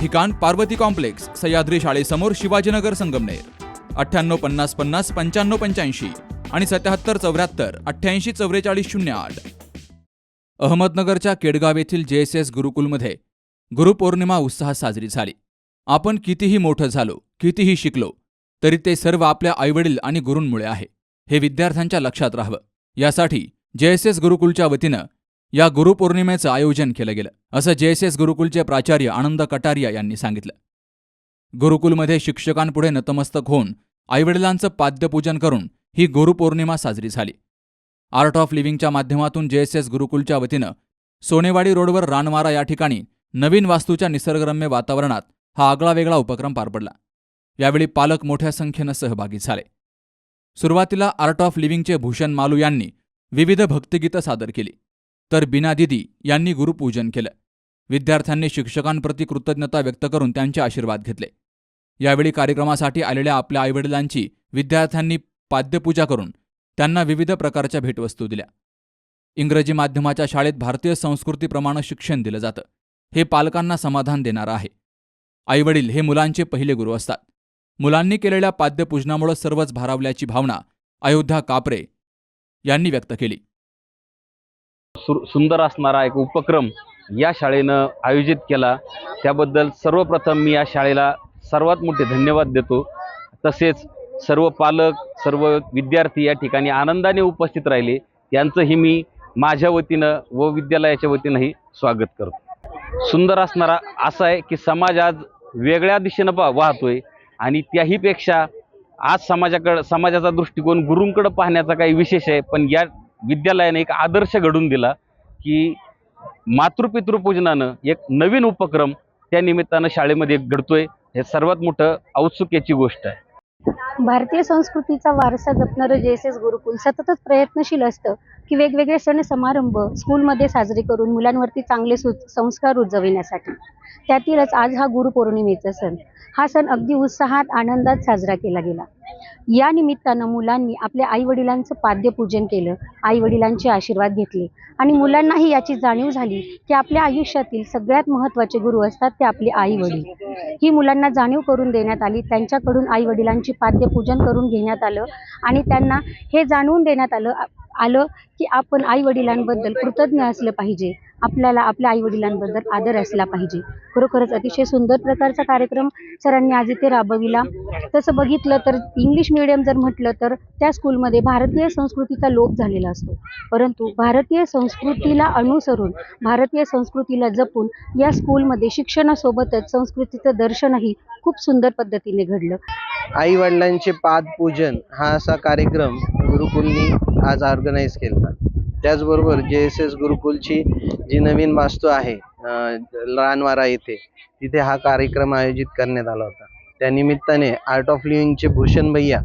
ठिकाण पार्वती कॉम्प्लेक्स सह्याद्री शाळेसमोर शिवाजीनगर संगमनेर. अठ्ठ्याण्णव पन्नास पन्नास पंच्याण्णव पंच्याऐंशी आणि सत्याहत्तर चौऱ्याहत्तर अठ्ठ्याऐंशी चौवेचाळीस शून्य आठ. अहमदनगरच्या केडगाव येथील जे एस एस गुरुकुलमध्ये गुरुपौर्णिमा उत्साहात साजरी झाली. आपण कितीही मोठं झालो कितीही शिकलो तरी ते सर्व आपल्या आईवडील आणि गुरूंमुळे आहे. हे विद्यार्थ्यांच्या लक्षात राहावं. यासाठी जे एस एस गुरुकुलच्या वतीनं या गुरुपौर्णिमेचं आयोजन केलं गेलं. असं जे एस एस गुरुकुलचे प्राचार्य आनंद कटारिया यांनी सांगितलं. गुरुकुलमध्ये शिक्षकांपुढे नतमस्तक होऊन आईवडिलांचं पाद्यपूजन करून ही गुरुपौर्णिमा साजरी झाली. आर्ट ऑफ लिव्हिंगच्या माध्यमातून जे एस एस गुरुकुलच्या वतीनं सोनेवाडी रोडवर रानवारा या ठिकाणी नवीन वास्तूच्या निसर्गरम्य वातावरणात हा आगळा वेगळा उपक्रम पार पडला. यावेळी पालक मोठ्या संख्येनं सहभागी झाले. सुरुवातीला आर्ट ऑफ लिव्हिंगचे भूषण मालू यांनी विविध भक्तिगीतं सादर केली. तर बिना दिदी यांनी गुरुपूजन केलं. विद्यार्थ्यांनी शिक्षकांप्रती कृतज्ञता व्यक्त करून त्यांचे आशीर्वाद घेतले. यावेळी कार्यक्रमासाठी आलेल्या आपल्या आईवडिलांची विद्यार्थ्यांनी पाद्यपूजा करून त्यांना विविध प्रकारच्या भेटवस्तू दिल्या. इंग्रजी माध्यमाच्या शाळेत भारतीय संस्कृतीप्रमाणे शिक्षण दिलं जातं. हे पालकांना समाधान देणारं आहे. आईवडील हे मुलांचे पहिले गुरु असतात. मुलांनी केलेल्या पाद्यपूजनामुळे सर्वच भारावल्याची भावना अयोध्या कापरे यांनी व्यक्त केली. सुर सुंदर असणारा एक उपक्रम या शाळेनं आयोजित केला. त्याबद्दल सर्वप्रथम मी या शाळेला सर्वात मोठे धन्यवाद देतो. तसेच सर्व पालक सर्व विद्यार्थी या ठिकाणी आनंदाने उपस्थित राहिले. यांचंही मी माझ्या वतीनं व विद्यालयाच्या वतीनंही स्वागत करतो. सुंदर असणारा असा आहे की समाज आज वेगळ्या दिशेनं पा वाहतोय आणि त्याहीपेक्षा आज समाजाकडं समाजाचा दृष्टिकोन गुरूंकडं पाहण्याचा काही विशेष आहे. पण या विद्यालयाने एक आदर्श घडून दिला की मातृपितृपूजनानं एक नवीन उपक्रम त्या निमित्तानं शाळेमध्ये घडतोय. हे सर्वात मोठं औत्सुक्याची गोष्ट आहे. भारतीय संस्कृतीचा वारसा जपणारं जे एस एस गुरुकुल सततच प्रयत्नशील असतं की वेगवेगळे सण समारंभ स्कूलमध्ये साजरे करून मुलांवरती चांगले सु संस्कार रुजविण्यासाठी त्यातीलच आज हा गुरुपौर्णिमेचा सण. हा सण अगदी उत्साहात आनंदात साजरा केला गेला. या निमित्तानं मुलांनी आपल्या आईवडिलांचं पाद्यपूजन केलं आईवडिलांचे आशीर्वाद घेतले. आणि मुलांनाही याची जाणीव झाली की आपल्या आयुष्यातील सगळ्यात महत्त्वाचे गुरु असतात ते आपले आई वडील ही मुलांना जाणीव करून देण्यात आली त्यांच्याकडून आई वडिलांची पाद्यपूजन करून घेण्यात आलं आणि त्यांना हे जाणवून देण्यात आलं आलं की आपण आई वडिलांबद्दल कृतज्ञ असलं पाहिजे. आपल्याला आपल्या आई वडिलांबद्दल आदर असला पाहिजे. खरोखरच अतिशय सुंदर प्रकारचा कार्यक्रम सरांनी आज इथे राबविला. तसं बघितलं तर इंग्लिश मिडियम जर म्हटलं तर त्या स्कूलमध्ये भारतीय संस्कृतीचा लोप झालेला असतो. परंतु भारतीय संस्कृतीला अनुसरून भारतीय संस्कृतीला जपून या स्कूलमध्ये शिक्षणासोबतच संस्कृतीचं दर्शनही खूप सुंदर पद्धतीने घडलं. आई वडिलांचे पादपूजन हा असा कार्यक्रम गुरुकुलनी आज ऑर्गनाईज केला. त्याचबरोबर जे एस एस गुरुकुलची जी नवीन वास्तू आहे रानवारा येथे तिथे हा कार्यक्रम आयोजित करण्यात आला होता. त्या निमित्ताने आर्ट ऑफ लिव्हिंगचे भूषण भैया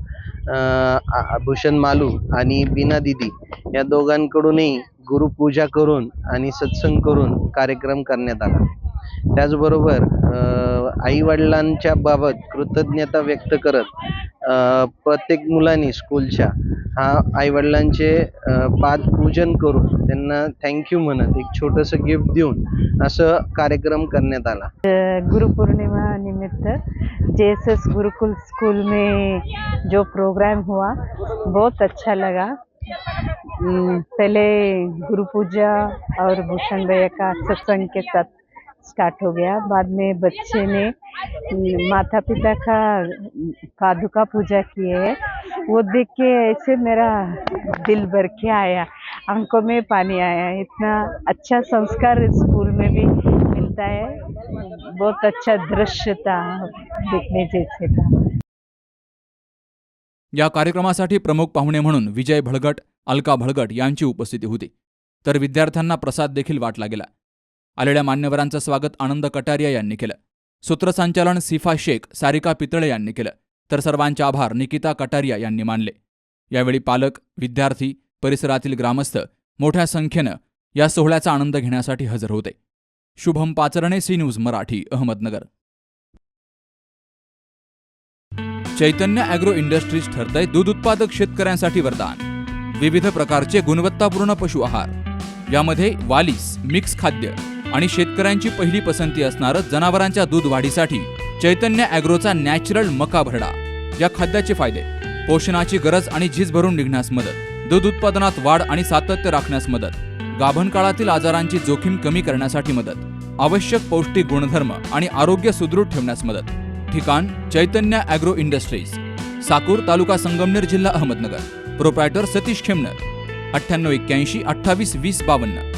अं, भूषण मालू आणि बीना दिदी या दोघांकडूनही गुरुपूजा करून आणि सत्संग करून कार्यक्रम करण्यात आला. त्याचबरोबर आई वडिलांच्या बाबत कृतज्ञता व्यक्त करत प्रत्येक मुलांनी स्कूलच्या हा आई वडिलांचे पादपूजन करून त्यांना थँक्यू म्हणत एक छोटंसं गिफ्ट देऊन असं कार्यक्रम करण्यात आला. गुरुपौर्णिमा निमित्त जे एस एस गुरुकुल स्कूल में जो प्रोग्राम हुआ बहुत अच्छा लगा। पहले गुरु पूजा और भूषण भैया का सत्संग के साथ स्टार्ट हो गया। बाद में बच्चे ने माता पिता का पादुका पूजा किए है। वो देख के ऐसे मेरा दिल भर के आया। आंखों में पानी आया। इतना अच्छा संस्कार स्कूल में भी मिलता है। बहुत अच्छा दृश्य था देखने जैसे था। या कार्यक्रमासाठी प्रमुख पाहुणे म्हणून विजय भळगट अलका भळगट यांची उपस्थिती होती. तर विद्यार्थ्यांना प्रसाद देखील वाटला गेला. आलेल्या मान्यवरांचं स्वागत आनंद कटारिया यांनी केलं. सूत्रसंचालन सिफा शेख सारिका पितळे यांनी केलं. तर सर्वांचे आभार निकिता कटारिया यांनी मानले. यावेळी पालक विद्यार्थी परिसरातील ग्रामस्थ मोठ्या संख्येनं या सोहळ्याचा आनंद घेण्यासाठी हजर होते. Shubham Pacharne C news Marathi Ahmednagar. Chaitanya agro industries ठरतंय दूध उत्पादक शेतकऱ्यांसाठी वरदान. विविध प्रकारचे गुणवत्तापूर्ण पशु आहार. यामध्ये वालीस मिक्स खाद्य. आणि शेतकऱ्यांची पहिली पसंती असणारं जनावरांच्या दूध वाढीसाठी चैतन्य ॲग्रोचा नॅचरल मका भरडा या खाद्याचे फायदे. पोषणाची गरज आणि झीज भरून निघण्यास मदत. दूध उत्पादनात वाढ आणि सातत्य राखण्यास मदत. गाभण काळातील आजारांची जोखीम कमी करण्यासाठी मदत. आवश्यक पौष्टिक गुणधर्म आणि आरोग्य सुदृढ ठेवण्यास मदत. ठिकाण चैतन्य ॲग्रो इंडस्ट्रीज. साकूर तालुका संगमनेर जिल्हा अहमदनगर. प्रोप्रायटर सतीश खेमनर. अठ्ठ्याण्णव एक्क्याऐंशी अठ्ठावीस वीस बावन्न.